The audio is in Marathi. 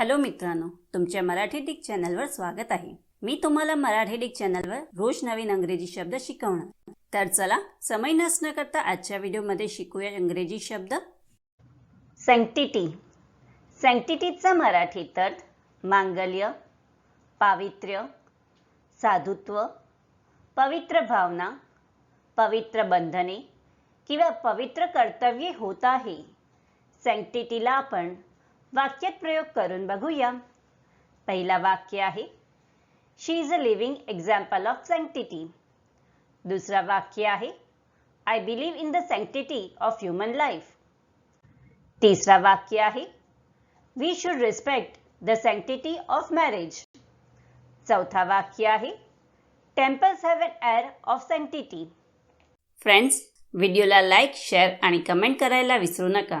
हॅलो मित्रांनो तुमच्या मराठी डिक चॅनलवर स्वागत आहे. मी तुम्हाला मराठी डिक चॅनलवर रोज नवीन अंग्रेजी शब्द शिकवणार. तर चला समय नसणं करता आजच्या व्हिडिओमध्ये शिकूया इंग्रजी शब्द. सँक्टिटी सँक्टिटीचा मराठी अर्थ मांगल्य पावित्र्य साधुत्व पवित्र भावना पवित्र बंधने किंवा पवित्र कर्तव्ये होत आहे. सँक्टिटीला आपण वाक्यात प्रयोग करून बघूया. पहिला वाक्य आहे she is a living example of sanctity दुसरा वाक्य आहे I believe in the sanctity of human life तिसरा वाक्य आहे we should respect the sanctity of marriage चौथा वाक्य आहे temples have an air of sanctity friends व्हिडिओला लाईक शेअर आणि कमेंट करायला विसरू नका.